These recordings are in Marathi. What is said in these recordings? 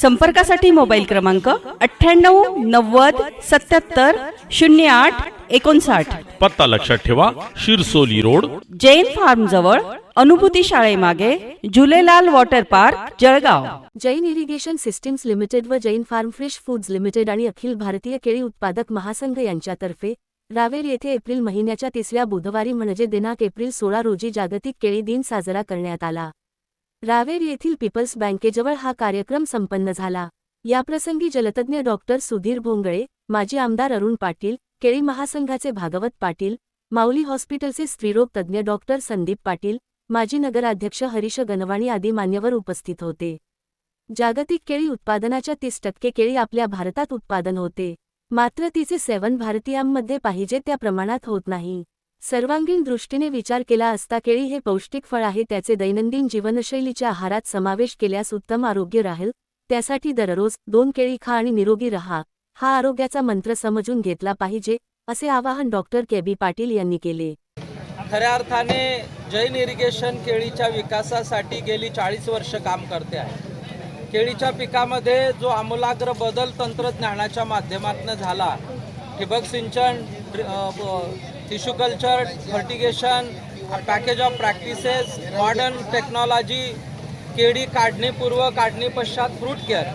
संपर्कासाठी मोबाईल क्रमांक अठ्ठ्याण्णव नव्वद सत्याहत्तर शून्य आठ एकोणसाठ. पत्ता लक्षात ठेवा शिरसोली रोड. जैन फार्म जवळ अनुभूती शाळेमागे Jhulelal water park Jalgaon. Jain irrigation systems limited व Jain farm fresh foods limited आणि अखिल भारतीय केळी उत्पादक महासंघ यांच्यातर्फे रावेर येथे एप्रिल महिन्याच्या तिसऱ्या बुधवारी म्हणजे दिनांक एप्रिल सोळा रोजी जागतिक केळी दिन साजरा करण्यात आला. रावेर येथील पीपल्स बँकेजवळ हा कार्यक्रम संपन्न झाला. याप्रसंगी जलतज्ञ डॉक्टर सुधीर भोंगळे माजी आमदार अरुण पाटील केळी महासंघाचे भागवत पाटील माऊली हॉस्पिटलचे स्त्रीरोग तज्ज्ञ डॉक्टर संदीप पाटील माजी नगराध्यक्ष हरीश गणवाणी आदी मान्यवर उपस्थित होते. जागतिक केळी उत्पादनाच्या तीस टक्के केळी आपल्या भारतात उत्पादन होते. मात्र तिचे सेवन भारतीयांमध्ये पाहिजे त्या प्रमाणात होत नाही. सर्वांगीण दृष्टीने विचार केला असता केळी हे पौष्टिक फळ आहे त्याचे दैनंदिन जीवनशैलीच्या आहारात समावेश केल्यास उत्तम आरोग्य राहील. त्यासाठी दररोज दोन केळी खा आणि निरोगी रहा. हा आरोग्याचा मंत्र समजून घेतला पाहिजे असे आवाहन डॉक्टर के. बी. पाटील यांनी केले. खऱ्या अर्थाने जैन इरिगेशन केळीच्या विकासासाठी गेली चाळीस वर्ष काम करते आहे. केळीच्या पिकामध्ये जो आमूलाग्र बदल तंत्रज्ञानाच्या माध्यमातून झाला ठिबक सिंचन tissue culture fertigation package of practices modern technology केळी काढणीपूर्व काढणी पश्चात फ्रूट केअर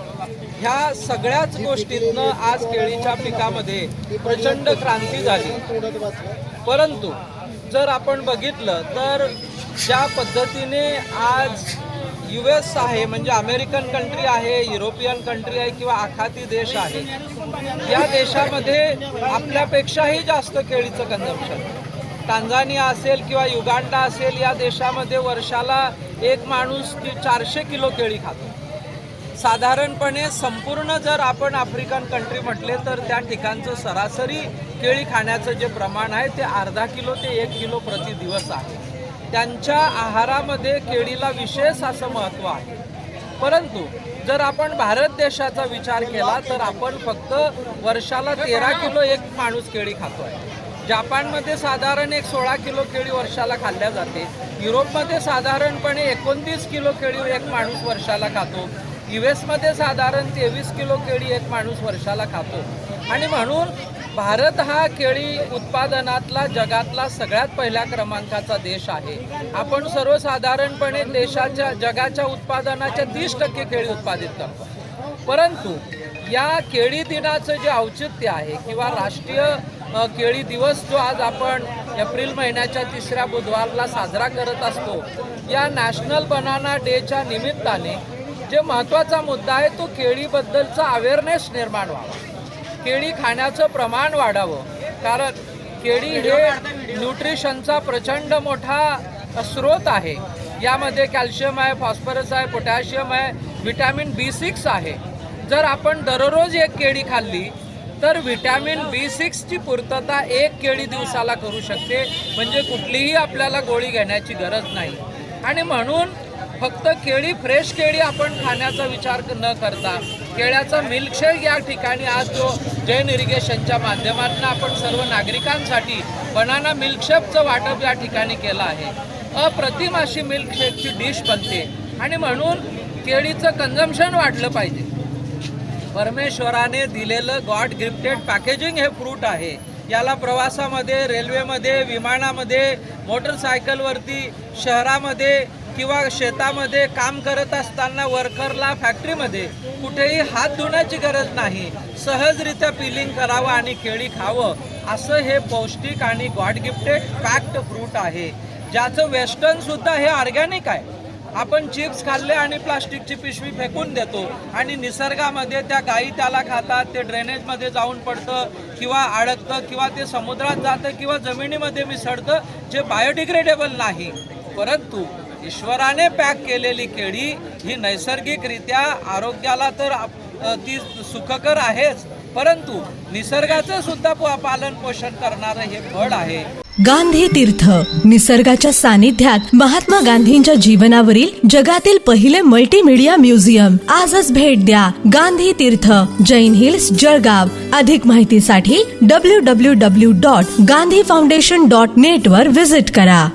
ह्या सगळ्याच गोष्टीतनं आज केळीच्या पिकामध्ये प्रचंड क्रांती झाली. परंतु जर आपण बघितलं तर ज्या पद्धतीने आज यू एस आहे म्हणजे अमेरिकन कंट्री आहे युरोपियन कंट्री आहे किंवा आखाती देश आहे या देशामध्ये आपल्यापेक्षाही जास्त केळीचं कन्झम्पशन टांझानिया असेल किंवा युगांडा असेल या देशामध्ये वर्षाला एक माणूस ती चारशे किलो केळी खातो. साधारणपणे संपूर्ण जर आपण आफ्रिकन कंट्री म्हटले तर त्या ठिकाणचं सरासरी केळी खाण्याचं जे प्रमाण आहे ते अर्धा किलो ते एक किलो प्रति दिवस आहे. त्यांच्या आहारामध्ये केळीला विशेष असं महत्त्व आहे. परंतु जर आपण भारत देशाचा विचार केला तर आपण फक्त वर्षाला तेरा किलो एक माणूस केळी खातो आहे जपानमध्ये साधारण एक सोळा किलो केळी वर्षाला खाल्ल्या जाते. युरोपमध्ये साधारणपणे एकोणतीस किलो केळी एक माणूस वर्षाला खातो. यू एसमध्ये साधारण तेवीस किलो केळी एक माणूस वर्षाला खातो. आणि म्हणून भारत हा केळी उत्पादनातला जगातला सगळ्यात पहिल्या क्रमांकाचा देश आहे. आपण सर्वसाधारणपणे देशाच्या जगाच्या उत्पादनाच्या तीस टक्के केळी उत्पादित करतो. परंतु या केळी दिनाचं जे औचित्य आहे किंवा राष्ट्रीय केळी दिवस जो आज आपण एप्रिल महिन्याच्या तिसऱ्या बुधवारला साजरा करत असतो या नॅशनल बनाना डेच्या निमित्ताने जे महत्त्वाचा मुद्दा आहे तो केळीबद्दलचा अवेअरनेस निर्माण व्हावा. केळी खाण्याचं प्रमाण वाढावं. कारण केळी हे न्यूट्रिशनचा प्रचंड मोठा स्रोत आहे. यामध्ये कॅल्शियम आहे फॉस्फरस आहे पोटॅशियम आहे व्हिटॅमिन बी सिक्स आहे. जर आपण दररोज एक केळी खाल्ली तर व्हिटॅमिन बी सिक्सची पूर्तता एक केळी दिवसाला करू शकते. म्हणजे कुठलीही आपल्याला गोळी घेण्याची गरज नाही. आणि म्हणून फक्त केळी फ्रेश केळी आपण खाण्याचा विचार न करता केळ्याचा मिल्कशेक या ठिकाणी आज जो जैन इरिगेशनच्या माध्यमातून आपण सर्व नागरिकांसाठी बनाना मिल्कशेकचं वाटप या ठिकाणी केलं आहे. अप्रतिम अशी मिल्कशेकची डिश बनते. आणि म्हणून केळीचं कन्झम्पन वाढलं पाहिजे. परमेश्वराने दिलेलं गॉड गिफ्टेड पॅकेजिंग हे फ्रूट आहे. याला प्रवासामध्ये रेल्वेमध्ये विमानामध्ये मोटरसायकलवरती शहरामध्ये किंवा शेतामध्ये काम करत असताना वर्करला फॅक्टरीमध्ये कुठेही हात धुण्याची गरज नाही. सहजरित्या पिलिंग करावं आणि केळी खावं. असं हे पौष्टिक आणि गॉड गिफ्टेड पॅक्ड फ्रूट आहे. ज्याचं वेस्टर्नसुद्धा हे ऑर्गॅनिक आहे. आपण चिप्स खाल्ले आणि प्लास्टिकची पिशवी फेकून देतो आणि निसर्गामध्ये त्या गायी त्याला खातात ते ड्रेनेजमध्ये जाऊन पडतं किंवा अडकतं किंवा ते समुद्रात जातं किंवा जमिनीमध्ये मिसळतं जे बायोडिग्रेडेबल नाही. परंतु ईश्वराने पॅक केलेली केळी ही नैसर्गिकरित्या आरोग्याला तर ती सुखकर आहेच. परंतु निसर्गाचं सुद्धा पालन पोषण करणारं हे फळ आहे. गांधी तीर्थ. निसर्गाच्या सानिध्यात महात्मा गांधींच्या जीवनावरील जगातील पहिले मल्टीमीडिया म्युझियम आजच भेट द्या गांधी तीर्थ जैन हिल्स जळगाव. अधिक माहितीसाठी W W W dot Gandhi foundation dot net वर विजिट करा.